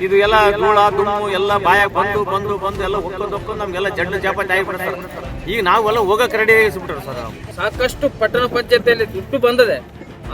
ಇದು ಎಲ್ಲ ಧೂಳ ದುಮ್ಮು ಎಲ್ಲ ಬಾಯಾಗ ಬಂದು ಬಂದು ಬಂದು ಎಲ್ಲ ಒಕ್ಕೊಂಡು ಒಕ್ಕೊಂಡು ನಮ್ಗೆಲ್ಲ ಜಡ್ಡು ಜಾಪತಿ ಆಗಿಬಿಡ್ತಾರೆ ಈಗ ನಾವೆಲ್ಲ ಹೋಗಕ್ಕೆ ರೆಡಿ ಆಗಿಸ್ಬಿಟ್ರು ಸರ್ ಸಾಕಷ್ಟು ಪಟ್ಟಣ ಪಂಚಾಯತಿಯಲ್ಲಿ ದುಡ್ಡು ಬಂದಿದೆ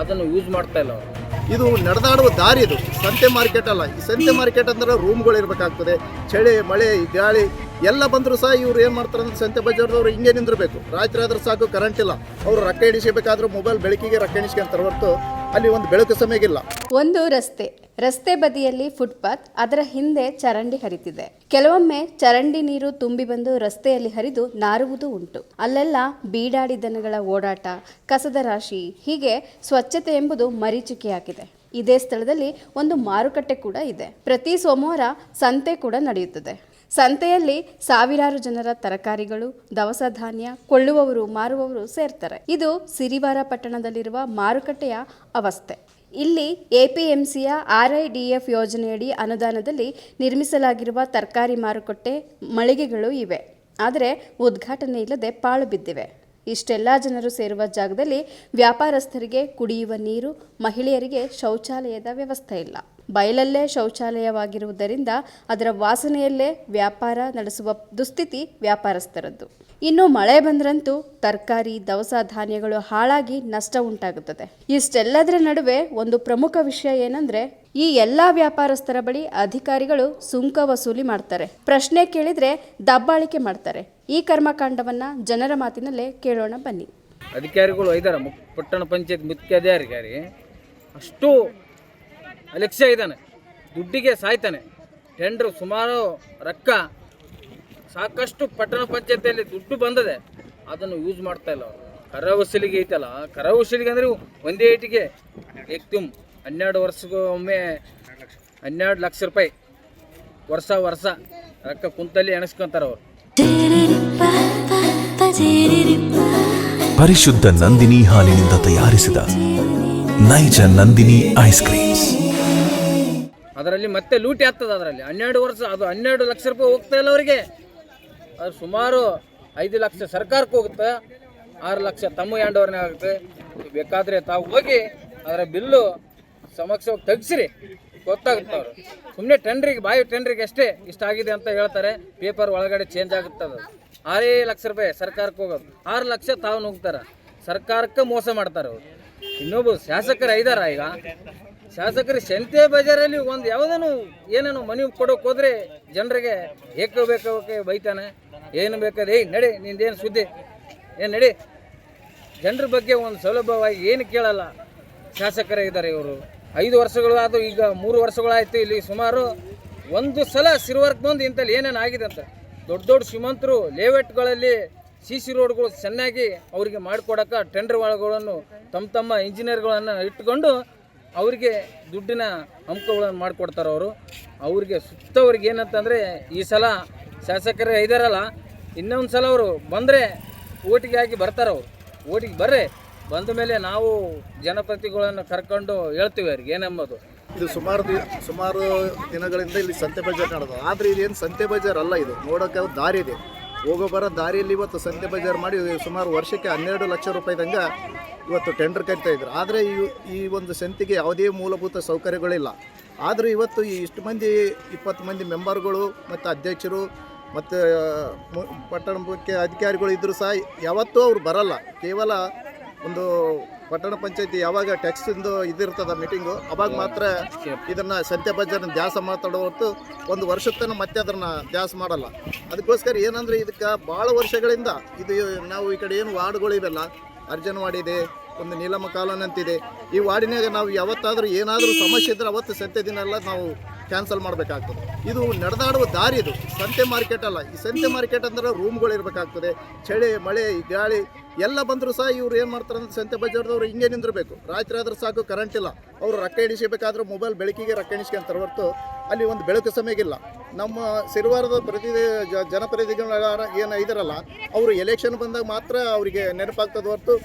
ಅದನ್ನು ಯೂಸ್ ಮಾಡ್ತಾ ಇಲ್ಲ ಅವರು. ಇದು ನಡೆದಾಡುವ ದಾರಿ ಇದು. ಸಂತೆ ಮಾರ್ಕೆಟ್ ಅಲ್ಲ. ಈ ಸಂತೆ ಮಾರ್ಕೆಟ್ ಅಂದ್ರೆ ರೂಮ್ಗಳು ಇರಬೇಕಾಗ್ತದೆ. ಚಳಿ ಮಳೆ ಗಾಳಿ ಎಲ್ಲ ಬಂದರೂ ಸಹ ಇವ್ರು ಏನು ಮಾಡ್ತಾರೆ ಅಂದ್ರೆ ಸಂತೆ ಬಜಾರ್ದವ್ರು ಹಿಂಗೆ ನಿಂದಿರಬೇಕು. ರಾತ್ರಿ ಆದ್ರೆ ಸಾಕು ಕರೆಂಟ್ ಇಲ್ಲ. ಅವರು ರೊಕ್ಕ ಎಣಿಸಬೇಕಾದ್ರೂ ಮೊಬೈಲ್ ಬೆಳಕಿಗೆ ರೊಕ್ಕ ಎಣಿಸ್ಕೊಂತಾರೆ ಹೊರತು ಅಲ್ಲಿ ಒಂದು ಬೆಳಕು ಸಮಯಗಿಲ್ಲ ಒಂದು ರಸ್ತೆ. ರಸ್ತೆ ಬದಿಯಲ್ಲಿ ಫುಟ್ಪಾತ್ ಅದರ ಹಿಂದೆ ಚರಂಡಿ ಹರಿತಿದೆ. ಕೆಲವೊಮ್ಮೆ ಚರಂಡಿ ನೀರು ತುಂಬಿ ಬಂದು ರಸ್ತೆಯಲ್ಲಿ ಹರಿದು ನಾರುವುದು ಉಂಟು. ಅಲ್ಲೆಲ್ಲ ಬೀಡಾಡಿ ದನಗಳ ಓಡಾಟ, ಕಸದ ರಾಶಿ, ಹೀಗೆ ಸ್ವಚ್ಛತೆ ಎಂಬುದು ಮರೀಚಿಕೆಯಾಗಿದೆ ಇದೇ ಸ್ಥಳದಲ್ಲಿ ಒಂದು ಮಾರುಕಟ್ಟೆ ಕೂಡ ಇದೆ. ಪ್ರತಿ ಸೋಮವಾರ ಸಂತೆ ಕೂಡ ನಡೆಯುತ್ತದೆ. ಸಂತೆಯಲ್ಲಿ ಸಾವಿರಾರು ಜನರ ತರಕಾರಿಗಳು, ದವಸ ಧಾನ್ಯ ಕೊಳ್ಳುವವರು, ಮಾರುವವರು ಸೇರ್ತಾರೆ. ಇದು ಸಿರಿವಾರ ಪಟ್ಟಣದಲ್ಲಿರುವ ಮಾರುಕಟ್ಟೆಯ ಅವಸ್ಥೆ. ಇಲ್ಲಿ ಎಪಿಎಂಸಿಯ ಆರ್ಐಡಿಎಫ್ ಯೋಜನೆಯಡಿ ಅನುದಾನದಲ್ಲಿ ನಿರ್ಮಿಸಲಾಗಿರುವ ತರಕಾರಿ ಮಾರುಕಟ್ಟೆ ಮಳಿಗೆಗಳು ಇವೆ. ಆದರೆ ಉದ್ಘಾಟನೆ ಇಲ್ಲದೆ ಪಾಳು ಬಿದ್ದಿವೆ. ಇಷ್ಟೆಲ್ಲ ಜನರು ಸೇರುವ ಜಾಗದಲ್ಲಿ ವ್ಯಾಪಾರಸ್ಥರಿಗೆ ಕುಡಿಯುವ ನೀರು, ಮಹಿಳೆಯರಿಗೆ ಶೌಚಾಲಯದ ವ್ಯವಸ್ಥೆ ಇಲ್ಲ. ಬಯಲಲ್ಲೇ ಶೌಚಾಲಯವಾಗಿರುವುದರಿಂದ ಅದರ ವಾಸನೆಯಲ್ಲೇ ವ್ಯಾಪಾರ ನಡೆಸುವ ದುಸ್ಥಿತಿ ವ್ಯಾಪಾರಸ್ಥರದ್ದು. ಇನ್ನು ಮಳೆ ಬಂದ್ರಂತೂ ತರಕಾರಿ, ದವಸ ಧಾನ್ಯಗಳು ಹಾಳಾಗಿ ನಷ್ಟ ಉಂಟಾಗುತ್ತದೆ. ಇಷ್ಟೆಲ್ಲದರ ನಡುವೆ ಒಂದು ಪ್ರಮುಖ ವಿಷಯ ಏನಂದ್ರೆ, ಈ ಎಲ್ಲಾ ವ್ಯಾಪಾರಸ್ಥರ ಬಳಿ ಅಧಿಕಾರಿಗಳು ಸುಂಕ ವಸೂಲಿ ಮಾಡ್ತಾರೆ. ಪ್ರಶ್ನೆ ಕೇಳಿದ್ರೆ ದಬ್ಬಾಳಿಕೆ ಮಾಡ್ತಾರೆ. ಈ ಕರ್ಮಕಾಂಡವನ್ನ ಜನರ ಮಾತಿನಲ್ಲೇ ಕೇಳೋಣ ಬನ್ನಿ. ಅಧಿಕಾರಿಗಳು ಪಟ್ಟಣ ಪಂಚಾಯತ್ ಮುಖ್ಯಾಧಿಕಾರಿ. ಅಷ್ಟು ಅಲಕ್ಷ್ಯ ಇದ್ದಾನೆ. ದುಡ್ಡಿಗೆ ಸಾಯ್ತಾನೆ. ಟೆಂಡ್ರು ಸುಮಾರು ರೊಕ್ಕ. ಸಾಕಷ್ಟು ಪಟ್ಟಣ ಪಂಚಾಯತಿಯಲ್ಲಿ ದುಡ್ಡು ಬಂದಿದೆ. ಅದನ್ನು ಯೂಸ್ ಮಾಡ್ತಾ ಇಲ್ಲ ಕರ ಐತಲ್ಲ ಕರ ಒಂದೇ ಏಟಿಗೆ ಎಕ್ದುಮ್ ಹನ್ನೆರಡು ವರ್ಷಕ್ಕೊಮ್ಮೆ ಹನ್ನೆರಡು ಲಕ್ಷ ರೂಪಾಯಿ. ವರ್ಷ ವರ್ಷ ರೊಕ್ಕ ಕುಂತಲ್ಲಿ ಎಣಿಸ್ಕೊಂತಾರೆ ಅವರು. ಪರಿಶುದ್ಧ ನಂದಿನಿ ಹಾಲಿನಿಂದ ತಯಾರಿಸಿದ ನೈಜ ನಂದಿನಿ ಐಸ್ ಕ್ರೀಮ್ಸ್. ಅದರಲ್ಲಿ ಮತ್ತೆ ಲೂಟಿ ಆಗ್ತದೆ ಅದರಲ್ಲಿ. ಹನ್ನೆರಡು ವರ್ಷ, ಅದು ಹನ್ನೆರಡು ಲಕ್ಷ ರೂಪಾಯಿ ಹೋಗ್ತಾ ಇಲ್ಲ ಅವರಿಗೆ. ಅದು ಸುಮಾರು ಐದು ಲಕ್ಷ ಸರ್ಕಾರಕ್ಕೆ ಹೋಗುತ್ತೆ. ಆರು ಲಕ್ಷ ತಮ್ಮ ಹ್ಯಾಂಡೋವರ್ನೇ ಆಗುತ್ತೆ. ಬೇಕಾದರೆ ತಾವು ಹೋಗಿ ಅದರ ಬಿಲ್ಲು ಸಮಕ್ಷವಾಗಿ ತೆಗ್ಸಿರಿ. ಗೊತ್ತಾಗುತ್ತೆ ಅವರು. ಸುಮ್ಮನೆ ಟೆಂಡ್ರಿಗೆ, ಬಾಯಿ ಟೆಂಡ್ರಿಗೆ ಅಷ್ಟೇ ಇಷ್ಟ ಆಗಿದೆ ಅಂತ ಹೇಳ್ತಾರೆ. ಪೇಪರ್ ಒಳಗಡೆ ಚೇಂಜ್ ಆಗುತ್ತೆ ಅದು. ಆರೇ ಲಕ್ಷ ರೂಪಾಯಿ ಸರ್ಕಾರಕ್ಕೆ ಹೋಗೋದು. ಆರು ಲಕ್ಷ ತಾವು ನುಗ್ತಾರೆ ಸರ್ಕಾರಕ್ಕೆ ಮೋಸ ಮಾಡ್ತಾರೆ ಅವರು. ಇನ್ನೊಬ್ಬರು ಶಾಸಕರು ಐದಾರ ಈಗ. ಶಾಸಕರು ಸಂತೆ ಬಜಾರಲ್ಲಿ ಒಂದು ಯಾವುದನ್ನು ಏನೇನು ಮನೆ ಕೊಡೋಕೆ ಹೋದ್ರೆ ಜನರಿಗೆ ಏಕೋ ಬೇಕಾಕೆ ಬೈತಾನೆ. ಏನು ಬೇಕಾದ್ರೆ, ಏಯ್, ನಡಿ, ನಿಂದೇನು ಸುದ್ದಿ? ಏನು ನಡಿ. ಜನರ ಬಗ್ಗೆ ಒಂದು ಸೌಲಭ್ಯವಾಗಿ ಏನು ಕೇಳಲ್ಲ ಶಾಸಕರೇ ಇದ್ದಾರೆ ಇವರು. ಐದು ವರ್ಷಗಳು ಆದು ಈಗ ಮೂರು ವರ್ಷಗಳಾಯಿತು ಇಲ್ಲಿ ಸುಮಾರು ಒಂದು ಸಲ ಸಿರುವರ್ಕ್ ಬಂದು ಇಂಥಲ್ಲಿ ಏನೇನು ಆಗಿದೆ ಅಂತ. ದೊಡ್ಡ ದೊಡ್ಡ ಶ್ರೀಮಂತರು ಲೇಔಟ್ಗಳಲ್ಲಿ ಸಿ ಸಿ ರೋಡ್ಗಳು ಚೆನ್ನಾಗಿ ಅವರಿಗೆ ಮಾಡಿಕೊಡೋಕೆ ಟೆಂಡರ್ ಒಳಗಳನ್ನು ತಮ್ಮ ತಮ್ಮ ಇಂಜಿನಿಯರ್ಗಳನ್ನು ಇಟ್ಕೊಂಡು ಅವರಿಗೆ ದುಡ್ಡಿನ ಅಂಕಗಳನ್ನು ಮಾಡಿಕೊಡ್ತಾರೆ ಅವರು. ಅವರಿಗೆ ಸುತ್ತವ್ರಿಗೆ ಏನಂತಂದರೆ ಈ ಸಲ ಶಾಸಕರೇ ಇದಾರಲ್ಲ, ಇನ್ನೊಂದು ಸಲ ಅವರು ಬಂದರೆ ಓಟಿಗೆ ಹಾಕಿ ಬರ್ತಾರೆ ಅವರು. ಓಟಿಗೆ ಬರ್ರೆ, ಬಂದ ಮೇಲೆ ನಾವು ಜನಪ್ರತಿಗಳನ್ನು ಕರ್ಕೊಂಡು ಹೇಳ್ತೀವಿ ಅವ್ರಿಗೆ ಏನೆಂಬುದು. ಇದು ಸುಮಾರು ಸುಮಾರು ದಿನಗಳಿಂದ ಇಲ್ಲಿ ಸಂತೆ ಬಜಾರ್ ನಡೆದು, ಆದರೆ ಇದೇನು ಸಂತೆ ಬಜಾರ್ ಅಲ್ಲ ಇದು. ನೋಡೋಕೆ ದಾರಿ ಇದೆ. ಹೋಗೋ ಬರೋ ದಾರಿಯಲ್ಲಿ ಇವತ್ತು ಸಂತೆ ಬಜಾರ್ ಮಾಡಿ, ಸುಮಾರು ವರ್ಷಕ್ಕೆ ಹನ್ನೆರಡು ಲಕ್ಷ ರೂಪಾಯಿದಂಗ ಇವತ್ತು ಟೆಂಡರ್ ಕರಿತಾ ಇದ್ರು. ಆದರೆ ಈ ಈ ಒಂದು ಸಂತಿಗೆ ಯಾವುದೇ ಮೂಲಭೂತ ಸೌಕರ್ಯಗಳಿಲ್ಲ. ಆದರೂ ಇವತ್ತು ಈ ಇಷ್ಟು ಮಂದಿ, ಇಪ್ಪತ್ತು ಮಂದಿ ಮೆಂಬರ್ಗಳು ಮತ್ತು ಅಧ್ಯಕ್ಷರು ಮತ್ತು ಪಟ್ಟಣ ಮುಖ್ಯ ಅಧಿಕಾರಿಗಳು ಇದ್ದರೂ ಸಹ ಯಾವತ್ತೂ ಅವರು ಬರಲ್ಲ. ಕೇವಲ ಒಂದು ಪಟ್ಟಣ ಪಂಚಾಯತಿ ಯಾವಾಗ ಟ್ಯಾಕ್ಸಿಂದು ಇದಿರ್ತದ ಮೀಟಿಂಗು ಅವಾಗ ಮಾತ್ರ ಇದನ್ನು ಸಂತೆ ಬಜಾರ್ನ ದ್ಯಾಸ ಮಾತಾಡೋ ಹೊತ್ತು ಒಂದು ವರ್ಷದ ತನಕ ಮತ್ತೆ ಅದನ್ನು ದ್ಯಾಸ ಮಾಡಲ್ಲ. ಅದಕ್ಕೋಸ್ಕರ ಏನಂದರೆ ಇದಕ್ಕೆ ಭಾಳ ವರ್ಷಗಳಿಂದ ಇದು ನಾವು ಈ ಕಡೆ ಏನು ವಾರ್ಡ್ಗಳು ಇವೆಲ್ಲ ಅರ್ಜನವಾಡಿ ಇದೆ ಒಂದು ನೀಲಮ್ಮ ಕಾಲನಂತಿದೆ. ಈ ವಾರ್ಡಿನಾಗ ನಾವು ಯಾವತ್ತಾದರೂ ಏನಾದರೂ ಸಮಸ್ಯೆ ಇದ್ರೆ ಅವತ್ತು ಸತ್ಯ ದಿನ ಎಲ್ಲ ನಾವು ಕ್ಯಾನ್ಸಲ್ ಮಾಡಬೇಕಾಗ್ತದೆ. ಇದು ನಡೆದಾಡುವ ದಾರಿ ಇದು. ಸಂತೆ ಮಾರ್ಕೆಟ್ ಅಲ್ಲ. ಈ ಸಂತೆ ಮಾರ್ಕೆಟ್ ಅಂದ್ರೆ ರೂಮ್ಗಳು ಇರಬೇಕಾಗ್ತದೆ. ಚಳಿ, ಮಳೆ ಗಾಳಿ ಎಲ್ಲ ಬಂದರೂ ಸಹ ಇವ್ರು ಏನು ಮಾಡ್ತಾರೆ ಅಂದ್ರೆ ಸಂತೆ ಬಜಾರ್ದವ್ರು ಹಿಂಗೆ ನಿಂದಿರಬೇಕು. ರಾತ್ರಿ ಆದ್ರೆ ಸಾಕು ಕರೆಂಟ್ ಇಲ್ಲ. ಅವರು ರೊಕ್ಕ ಎಣಿಸಬೇಕಾದ್ರೆ ಮೊಬೈಲ್ ಬೆಳಕಿಗೆ ರೊಕ್ಕ ಎಣಿಸ್ಕೊಂತಾರೆ ಹೊರತು ಅಲ್ಲಿ ಒಂದು ಬೆಳಕು ಸಮಯಗಿಲ್ಲ. ನಮ್ಮ ಸಿರಿವಾರದ ಪ್ರತಿ ಜ- ಜನಪ್ರತಿನಿಧಿಗಳ ಏನು ಇದರಲ್ಲ, ಅವರು ಎಲೆಕ್ಷನ್ ಬಂದಾಗ ಮಾತ್ರ ಅವರಿಗೆ ನೆನಪಾಗ್ತದೆ ಹೊರತು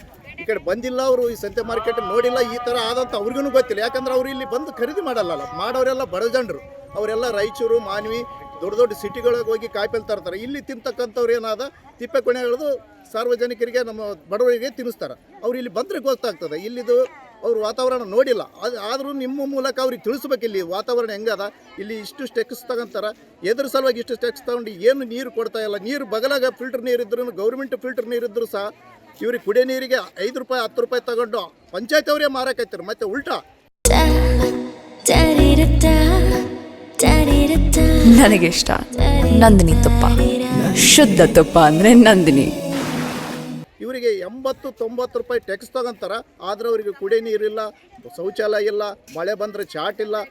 ಈ ಕಡೆ ಬಂದಿಲ್ಲ ಅವರು, ಈ ಸಂತೆ ಮಾರ್ಕೆಟ್ ನೋಡಿಲ್ಲ, ಈ ಥರ ಆದಂತ ಅವ್ರಿಗೂ ಗೊತ್ತಿಲ್ಲ. ಯಾಕಂದ್ರೆ ಅವ್ರು ಇಲ್ಲಿ ಬಂದು ಖರೀದಿ ಮಾಡಲ್ಲ ಮಾಡೋರೆಲ್ಲ ಬಡ ಜನರು. ಅವರೆಲ್ಲ ರಾಯಚೂರು, ಮಾನ್ವಿ, ದೊಡ್ಡ ದೊಡ್ಡ ಸಿಟಿಗಳಿಗೆ ಹೋಗಿ ಕಾಯಿಪಲ್ಲೆ ತರ್ತಾರೆ. ಇಲ್ಲಿ ತಿಂತಕ್ಕಂಥವ್ರು ಏನಾದ, ತಿಪ್ಪೆ ಕೊನೆಗಳದು ಸಾರ್ವಜನಿಕರಿಗೆ ನಮ್ಮ ಬಡವರಿಗೆ ತಿನ್ನಿಸ್ತಾರೆ. ಅವ್ರು ಇಲ್ಲಿ ಬಂದರೆ ಗೊತ್ತಾಗ್ತದೆ. ಇಲ್ಲಿದು ಅವ್ರು ವಾತಾವರಣ ನೋಡಿಲ್ಲ. ಅದು ಆದರೂ ನಿಮ್ಮ ಮೂಲಕ ಅವ್ರಿಗೆ ತಿಳಿಸ್ಬೇಕು ಇಲ್ಲಿ ವಾತಾವರಣ ಹೆಂಗದ. ಇಲ್ಲಿ ಇಷ್ಟು ಸ್ಟೆಕ್ಸ್ ತಗೊಂತಾರ. ಎದ್ರ ಸಲುವಾಗಿ ಇಷ್ಟು ಸ್ಟೆಕ್ಸ್ ತಗೊಂಡು ಏನು ನೀರು ಕೊಡ್ತಾ ಇಲ್ಲ. ನೀರು ಬಗಲಾಗ ಫಿಲ್ಟರ್ ನೀರು ಇದ್ರು ಗೌರ್ಮೆಂಟ್ ಫಿಲ್ಟರ್ ನೀರು ಇದ್ರು ಸಹ ಇವ್ರಿಗೆ ಕುಡಿಯೋ ನೀರಿಗೆ ಐದು ರೂಪಾಯಿ ಹತ್ತು ರೂಪಾಯಿ ತಗೊಂಡು ಪಂಚಾಯತ್ ಅವರೇ ಮಾರಕೈತಾರೆ. ಮತ್ತೆ ಉಲ್ಟಾ. ನನಗಿಷ್ಟ ನಂದಿನಿ ತುಪ್ಪ. ಶುದ್ಧ ತುಪ್ಪ ಅಂದರೆ ನಂದಿನಿ. ಇವರಿಗೆ ಎಂಬತ್ತು ತೊಂಬತ್ತು ರೂಪಾಯಿ ಟ್ಯಾಕ್ಸ್ ತಗೊಂತಾರ. ಆದ್ರೆ ಅವರಿಗೆ ಕುಡಿಯೋ ನೀರಿಲ್ಲ ಶೌಚಾಲಯ ಇಲ್ಲ ಮಳೆ ಬಂದ್ರೆ ಚಾಟ್ ಇಲ್ಲ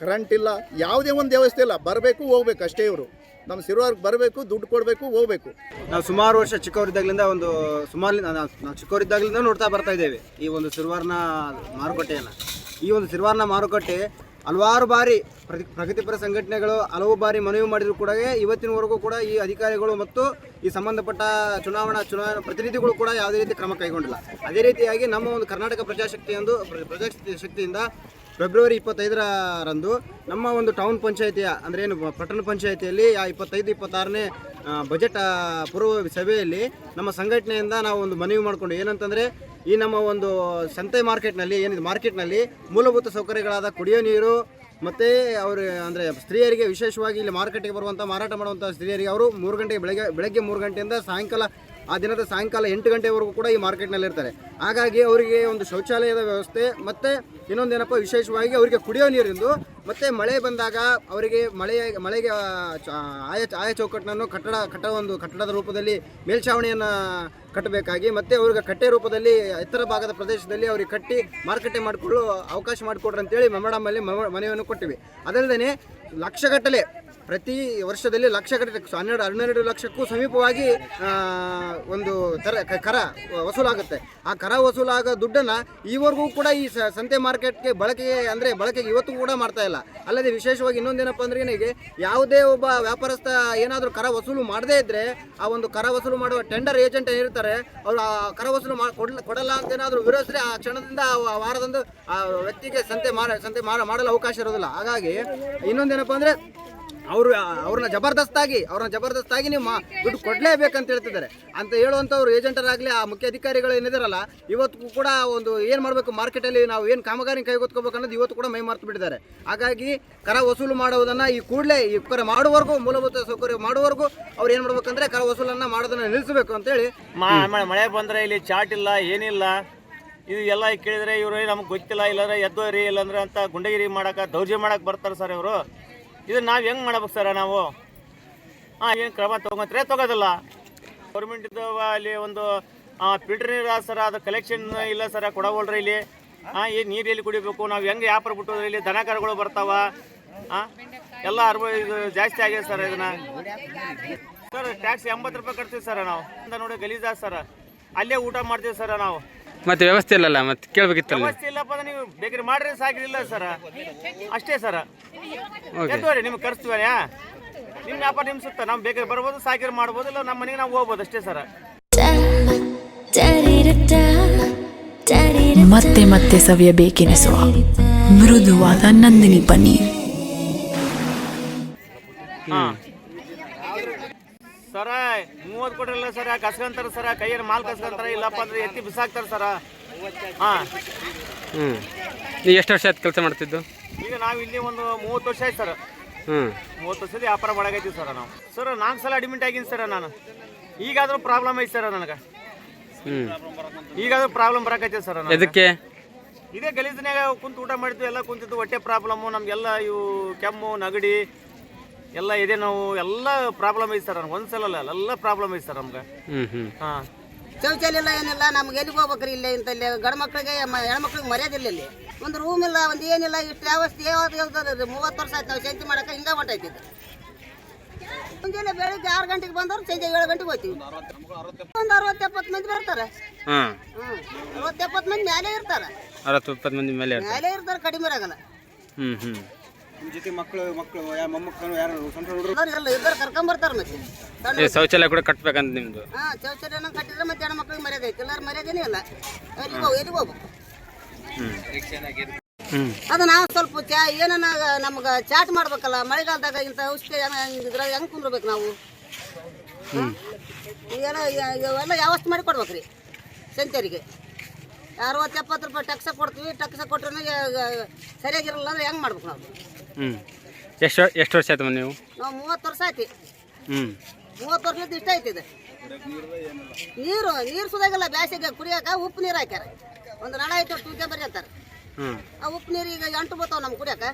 ಕರೆಂಟ್ ಇಲ್ಲ ಯಾವುದೇ ಒಂದು ವ್ಯವಸ್ಥೆ ಇಲ್ಲ. ಬರಬೇಕು ಹೋಗ್ಬೇಕು ಅಷ್ಟೇ ಇವರು. ನಮ್ಮ ಸಿರುವಾರ್ಗೆ ಬರಬೇಕು, ದುಡ್ಡು ಕೊಡಬೇಕು, ಹೋಗ್ಬೇಕು. ನಾವು ಸುಮಾರು ವರ್ಷ ಚಿಕ್ಕವರಿದ್ದಾಗಲಿಂದ ಒಂದು ಸುಮಾರು ನಾವು ಚಿಕ್ಕವರಿದ್ದಾಗಲಿಂದ ನೋಡ್ತಾ ಬರ್ತಾ ಇದ್ದೇವೆ ಈ ಒಂದು ಸಿರುವಾರ್ನ ಮಾರುಕಟ್ಟೆಯನ್ನು. ಈ ಒಂದು ಸಿರುವಾರ್ನ ಮಾರುಕಟ್ಟೆ ಹಲವಾರು ಬಾರಿ ಪ್ರಗತಿಪರ ಸಂಘಟನೆಗಳು ಹಲವು ಬಾರಿ ಮನವಿ ಮಾಡಿದ್ರು ಕೂಡ ಇವತ್ತಿನವರೆಗೂ ಕೂಡ ಈ ಅಧಿಕಾರಿಗಳು ಮತ್ತು ಈ ಸಂಬಂಧಪಟ್ಟ ಚುನಾವಣಾ ಚುನಾವಣಾ ಪ್ರತಿನಿಧಿಗಳು ಕೂಡ ಯಾವುದೇ ರೀತಿ ಕ್ರಮ ಕೈಗೊಂಡಿಲ್ಲ. ಅದೇ ರೀತಿಯಾಗಿ ನಮ್ಮ ಒಂದು ಕರ್ನಾಟಕ ಪ್ರಜಾಶಕ್ತಿಯೊಂದು ಪ್ರ- ಪ್ರಜಾಶಕ್ತಿ ಶಕ್ತಿಯಿಂದ ಫೆಬ್ರವರಿ ಇಪ್ಪತ್ತೈದರಂದು ನಮ್ಮ ಒಂದು ಟೌನ್ ಪಂಚಾಯಿತಿಯ, ಅಂದರೆ ಏನು, ಪಟ್ಟಣ ಪಂಚಾಯಿತಿಯಲ್ಲಿ ಆ ಇಪ್ಪತ್ತೈದು, ಇಪ್ಪತ್ತಾರನೇ ಬಜೆಟ್ ಪೂರ್ವ ಸಭೆಯಲ್ಲಿ ನಮ್ಮ ಸಂಘಟನೆಯಿಂದ ನಾವು ಒಂದು ಮನವಿ ಮಾಡಿಕೊಂಡು ಏನಂತಂದರೆ ಈ ನಮ್ಮ ಒಂದು ಸಂತೆ ಮಾರ್ಕೆಟ್ನಲ್ಲಿ, ಏನಿದೆ ಮಾರ್ಕೆಟ್ನಲ್ಲಿ ಮೂಲಭೂತ ಸೌಕರ್ಯಗಳಾದ ಕುಡಿಯೋ ನೀರು ಮತ್ತು ಅವರು, ಅಂದರೆ ಸ್ತ್ರೀಯರಿಗೆ ವಿಶೇಷವಾಗಿ ಇಲ್ಲಿ ಮಾರ್ಕೆಟಿಗೆ ಬರುವಂಥ ಮಾರಾಟ ಮಾಡುವಂಥ ಸ್ತ್ರೀಯರಿಗೆ ಅವರು ಮೂರು ಗಂಟೆಗೆ ಬೆಳಗ್ಗೆ ಬೆಳಗ್ಗೆ ಮೂರು ಗಂಟೆಯಿಂದ ಸಾಯಂಕಾಲ ಆ ದಿನದ ಸಾಯಂಕಾಲ ಎಂಟು ಗಂಟೆವರೆಗೂ ಕೂಡ ಈ ಮಾರ್ಕೆಟ್ನಲ್ಲಿ ಇರ್ತಾರೆ. ಹಾಗಾಗಿ ಅವರಿಗೆ ಒಂದು ಶೌಚಾಲಯದ ವ್ಯವಸ್ಥೆ ಮತ್ತು ಇನ್ನೊಂದೇನಪ್ಪ ವಿಶೇಷವಾಗಿ ಅವರಿಗೆ ಕುಡಿಯೋ ನೀರಿಂದು ಮತ್ತು ಮಳೆ ಬಂದಾಗ ಅವರಿಗೆ ಮಳೆಯ, ಮಳೆಗೆ ಆಯ ಆಯ ಚೌಕಟ್ಟನ್ನು ಕಟ್ಟಡ ಕಟ್ಟ ಒಂದು ಕಟ್ಟಡದ ರೂಪದಲ್ಲಿ ಮೇಲ್ಛಾವಣಿಯನ್ನು ಕಟ್ಟಬೇಕಾಗಿ ಮತ್ತು ಅವ್ರಿಗೆ ಕಟ್ಟೆ ರೂಪದಲ್ಲಿ ಎತ್ತರ ಭಾಗದ ಪ್ರದೇಶದಲ್ಲಿ ಅವರಿಗೆ ಕಟ್ಟಿ ಮಾರುಕಟ್ಟೆ ಮಾಡಿಕೊಳ್ಳಲು ಅವಕಾಶ ಮಾಡಿಕೊಡ್ರಿ ಅಂತೇಳಿ ಮೆಮೊಡಮಲ್ಲಿ ಮನೆಯನ್ನು ಕೊಟ್ಟಿವಿ. ಅದಲ್ಲದೆ ಲಕ್ಷಗಟ್ಟಲೆ ಪ್ರತಿ ವರ್ಷದಲ್ಲಿ ಲಕ್ಷ ಕಡೆ ಹನ್ನೆರಡು ಹನ್ನೆರಡು ಲಕ್ಷಕ್ಕೂ ಸಮೀಪವಾಗಿ ಒಂದು ತರ ಕರ ವಸೂಲಾಗುತ್ತೆ. ಆ ಕರ ವಸೂಲಾಗೋ ದುಡ್ಡನ್ನು ಈವರೆಗೂ ಕೂಡ ಈ ಸಂತೆ ಮಾರ್ಕೆಟ್ಗೆ ಬಳಕೆಗೆ, ಅಂದರೆ ಬಳಕೆಗೆ ಇವತ್ತು ಕೂಡ ಮಾಡ್ತಾ ಇಲ್ಲ. ಅಲ್ಲದೆ ವಿಶೇಷವಾಗಿ ಇನ್ನೊಂದೇನಪ್ಪ ಅಂದ್ರೆ ಯಾವುದೇ ಒಬ್ಬ ವ್ಯಾಪಾರಸ್ಥ ಏನಾದರೂ ಕರ ವಸೂಲು ಮಾಡದೇ ಇದ್ದರೆ ಆ ಒಂದು ಕರ ವಸೂಲು ಮಾಡುವ ಟೆಂಡರ್ ಏಜೆಂಟ್ ಏನಿರ್ತಾರೆ ಅವರು ಆ ಕರ ವಸೂಲು ಮಾ, ಕೊಡ್ಲ, ಕೊಡಲ್ಲ ಅಂತ ಏನಾದರೂ ವಿರೋಧಿಸಿದ್ರೆ ಆ ಕ್ಷಣದಿಂದ ಆ ವಾರದಂದು ಆ ವ್ಯಕ್ತಿಗೆ ಸಂತೆ ಮಾರ, ಸಂತೆ ಮಾಡಲು ಅವಕಾಶ ಇರೋದಿಲ್ಲ ಹಾಗಾಗಿ ಇನ್ನೊಂದೇನಪ್ಪ ಅಂದರೆ ಅವರು ಅವ್ರನ್ನ ಜಬರ್ದಸ್ತಾಗಿ ಅವ್ರನ್ನ ಜಬರ್ದಸ್ತಾಗಿ ನೀವು ದುಡ್ಡು ಕೊಡಲೇಬೇಕಂತ ಹೇಳ್ತಿದ್ದಾರೆ. ಅಂತ ಹೇಳುವಂಥವ್ರು ಏಜೆಂಟರಾಗಲಿ, ಆ ಮುಖ್ಯ ಅಧಿಕಾರಿಗಳು ಏನಿದಾರಲ್ಲ ಇವತ್ತು ಕೂಡ ಒಂದು ಏನು ಮಾಡಬೇಕು, ಮಾರ್ಕೆಟಲ್ಲಿ ನಾವು ಏನು ಕಾಮಗಾರಿ ಕೈಗೊತ್ಕೋಬೇಕು ಅನ್ನೋದು ಇವತ್ತು ಕೂಡ ಮೈ ಮರ್ತು ಬಿಟ್ಟಿದ್ದಾರೆ. ಹಾಗಾಗಿ ಕರ ವಸೂಲು ಮಾಡುವುದನ್ನು ಈ ಕೂಡಲೇ, ಈ ಕರ ಮಾಡುವವರೆಗೂ, ಮೂಲಭೂತ ಸೌಕರ್ಯ ಮಾಡುವವರೆಗೂ ಅವ್ರು ಏನು ಮಾಡ್ಬೇಕಂದ್ರೆ ಕರ ವಸೂಲನ್ನು ಮಾಡೋದನ್ನು ನಿಲ್ಲಿಸಬೇಕು ಅಂತೇಳಿ ಮಳೆ ಬಂದರೆ ಇಲ್ಲಿ ಚಾಟ್ ಇಲ್ಲ, ಏನಿಲ್ಲ. ಇದು ಎಲ್ಲ ಕೇಳಿದರೆ ಇವರು ನಮ್ಗೆ ಗೊತ್ತಿಲ್ಲ, ಇಲ್ಲಾಂದ್ರೆ ಎದ್ದೋರಿ, ಇಲ್ಲಾಂದ್ರೆ ಅಂತ ಗುಂಡಗಿರಿ ಮಾಡೋಕೆ, ದೌರ್ಜನ್ಯ ಮಾಡಕ್ಕೆ ಬರ್ತಾರೆ ಸರ್ ಇವರು. ಇದನ್ನ ನಾವು ಹೆಂಗೆ ಮಾಡ್ಬೇಕು ಸರ್ ನಾವು? ಹಾಂ ಏನು ಕ್ರಮ ತೊಗೊಂತಾರೆ ತೊಗೋದಿಲ್ಲ. ಗೌರ್ಮೆಂಟಿದ್ದು ಅಲ್ಲಿ ಒಂದು ಫಿಲ್ಟರ್ ನೀರು ಸರ್, ಅದು ಕಲೆಕ್ಷನ್ ಇಲ್ಲ ಸರ, ಕೊಡವಲ್ರಿ ಇಲ್ಲಿ. ಹಾಂ ಏನು ನೀರು ಎಲ್ಲಿ ಕುಡಿಬೇಕು, ನಾವು ಹೆಂಗೆ ವ್ಯಾಪಾರ ಬಿಟ್ಟು ಇಲ್ಲಿ? ದನ ಕರುಗಳು ಬರ್ತಾವ. ಹಾಂ ಎಲ್ಲ ಅರ್ಬ, ಇದು ಜಾಸ್ತಿ ಆಗಿದೆ ಸರ್ ಇದನ್ನ. ಸರ್ ಟ್ಯಾಕ್ಸ್ ಎಂಬತ್ತು ರೂಪಾಯಿ ಕಟ್ತೀವಿ ಸರ್ ನಾವು. ಅಂತ ನೋಡಿ ಗಲೀಜಾ ಸರ್. ಅಲ್ಲೇ ಊಟ ಮಾಡ್ತೀವಿ ಸರ್ ನಾವು. ಮತ್ತೆ ವ್ಯವಸ್ಥೆ ಇಲ್ಲಲ್ಲ ಮತ್ತೆ ಕೇಳ್ಬೇಕಿತ್ತಲ್ಲ ವ್ಯವಸ್ಥೆ ಇಲ್ಲಪ್ಪ ಅಂದ್ರೆ ನೀವು ಬೇಕ್ರಿ ಮಾಡ್ರಿ ಸಾಕಿಲ್ಲ ಸರ್. ಅಷ್ಟೇ ಸರ್. ಓಕೆ. ಎತ್ತುವರಿ ನಿಮ್ಗೆ ಕರ್ಸ್ತೀವಿ ನಿಮ್ಮ ವ್ಯಾಪಾರ ನಿಮ್ಮ ಸುತ್ತ. ನಾವು ಬೇಕಾದ್ರೆ ಬರ್ಬೋದು ಸಾಕಿರ್ ಮಾಡ್ಬೋದು ಇಲ್ಲ ನಮ್ಮ ಮನೆಗೆ ನಾವು ಹೋಗ್ಬೋದು ಅಷ್ಟೇ ಸರ್. ಮತ್ತೆ ಮತ್ತೆ ಸವಿಯಬೇಕೆನಿಸುವ ಮೃದುವಾದ ನಂದಿನಿ ಪನ್ನೀರ್ ಸರ ಮೂವತ್ತು ಸರ್ ಕಸ್ಕೊಂತಾರ ಸರ ಕೈಯಲ್ಲಿ ಮಾಲ್ ಕಸ್ಕೊಂತಾರ ಇಲ್ಲಪ್ಪ ಅಂದ್ರೆ ಎತ್ತಿ ಬಿಸಾಕ್ತಾರ ಸರ. ಹಾಂ. ಹ್ಞೂ ನೀವು ಎಷ್ಟು ವರ್ಷ ಆಯ್ತು ಕೆಲಸ ಮಾಡ್ತಿದ್ದು? ಈಗ ನಾವು ಇಲ್ಲಿ ಒಂದು ಮೂವತ್ತು ವರ್ಷ ಆಯ್ತು ಸರ್. ಹ್ಞೂ ಮೂವತ್ತು ವರ್ಷದ ವ್ಯಾಪಾರ ಮಾಡಾಕೈತೀವಿ ಸರ್ ನಾವು. ಸರ್ ನಾಲ್ಕು ಸಲ ಅಡ್ಮಿಟ್ ಆಗಿನಿ ಸರ್ ನಾನು. ಈಗಾದ್ರೂ ಪ್ರಾಬ್ಲಮ್ ಐತಿ ಸರ್ ನನಗೆ. ಹ್ಞೂ ಈಗಾದ್ರೂ ಪ್ರಾಬ್ಲಮ್ ಬರಕೈತಿ ಸರ್ ಇದಕ್ಕೆ ಎದಕ್ಕೆ? ಇದೇ ಗಲೀಜಿನಾಗ ಕುಂತು ಊಟ ಮಾಡಿದ್ವಿ ಎಲ್ಲ ಕುಂತಿದ್ದು ಹೊಟ್ಟೆ ಪ್ರಾಬ್ಲಮ್ಮು ನಮಗೆಲ್ಲ ಇವು ಕೆಮ್ಮು ನಗಡಿ ಎಲ್ಲ ಇದೆ ನಾವು ಎಲ್ಲ ಪ್ರಾಬ್ಲಮ್ ಐತೆ ಸರ್ ನಮ್ಗೆ ಒಂದ್ಸಲ ಅಲ್ಲ ಎಲ್ಲ ಪ್ರಾಬ್ಲಮ್ ಐತೆ ಸರ್ ನಮ್ಗೆ. ಹ್ಞೂ ಹ್ಞೂ ಹಾಂ. ಶೌಚಾಲಯ ಇಲ್ಲ ಏನಿಲ್ಲ ನಮ್ಗೆ ಎಲ್ಲಿಗೆ ಹೋಗ್ಬೇಕ್ರಿ ಇಲ್ಲಿ ಇಂತ ಇಲ್ಲಿ ಗಂಡ ಮಕ್ಳಿಗೆ ಹೆಣ್ಮಕ್ಳಿಗೆ ಮರ್ಯಾದಿಲ್ಲ ಇಲ್ಲಿ. ಒಂದು ರೂಮ್ ಇಲ್ಲ ಒಂದು ಏನಿಲ್ಲ ಇಷ್ಟು ವ್ಯವಸ್ಥೆ ಯಾವ್ದು ಯಾವ್ದು ಮೂವತ್ತು ವರ್ಷ ಆಯ್ತು ನಾವು ಚೇಂಜ್ ಮಾಡಕ್ಕೆ ಹಿಂಗೆ ಹೊಂಟೈತಿ ಇದು. ಮುಂಜಾನೆ ಬೆಳಿಗ್ಗೆ ಆರು ಗಂಟೆಗೆ ಬಂದವ್ರು ಸಂಜೆ ಏಳು ಗಂಟೆಗೆ ಹೋಗ್ತೀವಿ. ಒಂದು ಅರವತ್ತು ಎಪ್ಪತ್ತು ಮಂದಿ ಬರ್ತಾರೆ. ಹಾಂ. ಹ್ಞೂ ಅರವತ್ತು ಎಪ್ಪತ್ತು ಮಂದಿ ಮೇಲೆ ಇರ್ತಾರೆ. ಅರವತ್ತು ಇಪ್ಪತ್ತು ಮಂದಿ ಮೇಲೆ ಇರ್ತಾರೆ. ಮೇಲೆ ಇರ್ತಾರೆ ಕಡಿಮೆ ಆಗಲ್ಲ ಹ್ಞೂ ಹ್ಞೂ ನಿಮ್ಮ ಜೊತೆ ಮಕ್ಕಳು ಮಕ್ಕಳು ಯಾರು ಮೊಮ್ಮಕ್ಕಳು ಯಾರು ಸಣ್ಣ ಹುಡುಗರು ಎಲ್ಲರೂ ಇದ್ದಾರೆ ಕರ್ಕೊಂಬರ್ತಾರೆ ಮತ್ತೆ. ಸಣ್ಣ ಶೌಚಾಲಯ ಕೂಡ ಕಟ್ಬೇಕಂತ ನಿಮ್ದು? ಹಾಂ ಶೌಚಾಲಯನ ಕಟ್ಟಿದ್ರೆ ಮತ್ತೆ ಮಕ್ಕಳಿಗೆ ಮರ್ಯಾದೆ ಐತೆ. ಎಲ್ಲಾರು ಮರ್ಯಾದೆನೇ ಇಲ್ಲ. ಎಲ್ಲಿಗೆ ಹೋಗಿ ಎಲ್ಲಿಗೆ ಹೋಗ್ಬೇಕು ಹ್ಞೂ ಅದು ನಾವು ಸ್ವಲ್ಪ ಚಾ ಏನನ್ನ ನಮ್ಗೆ ಚಾಟ್ ಮಾಡ್ಬೇಕಲ್ಲ ಮಳೆಗಾಲದಾಗ ಇಂಥ ಔಷಧಿ ಇದ್ರಾಗ ಹೆಂಗೆ ಕುಂದ್ರಬೇಕು ನಾವು? ಹ್ಮ್? ಇವೆಲ್ಲ ಇವೆಲ್ಲ ವ್ಯವಸ್ಥೆ ಮಾಡಿ ಕೊಡ್ಬೇಕ್ರಿ ಸಂತೆಯರಿಗೆ ಅರವತ್ತು ಎಪ್ಪತ್ತು ರೂಪಾಯಿ ಟಕ್ಸ ಕೊಡ್ತೀವಿ ಟಕ್ಸ ಕೊಟ್ಟರೆ ಸರಿಯಾಗಿರಲ್ಲ ಅಂದ್ರೆ ಹೆಂಗೆ ಮಾಡ್ಬೇಕು ನಾವು? ಹ್ಞೂ ಎಷ್ಟು ಎಷ್ಟು ವರ್ಷ ಆಯ್ತಮ್ಮ ನೀವು? ನಾವು ಮೂವತ್ತು ವರ್ಷ ಆಯ್ತು. ಹ್ಞೂ ಮೂವತ್ತು ವರ್ಷದಿಂದ ಇಷ್ಟ ಐತಿದೆ ನೀರು ನೀರು ಸುದಾಗಲ್ಲ ಬ್ಯಾಸಿಗೆ ಕುಡಿಯಾಕ ಉಪ್ಪು ನೀರು ಹಾಕ್ಯಾರ. ಒಂದು ನಳ ಐತೆ ಟೂಕೆ ಬರ್ತಾರೆ ಹ್ಞೂ ಆ ಉಪ್ಪು ನೀರು ಈಗ ಎಂಟು ಬರ್ತಾವೆ ನಮ್ಗೆ ಕುಡಿಯಾಕ.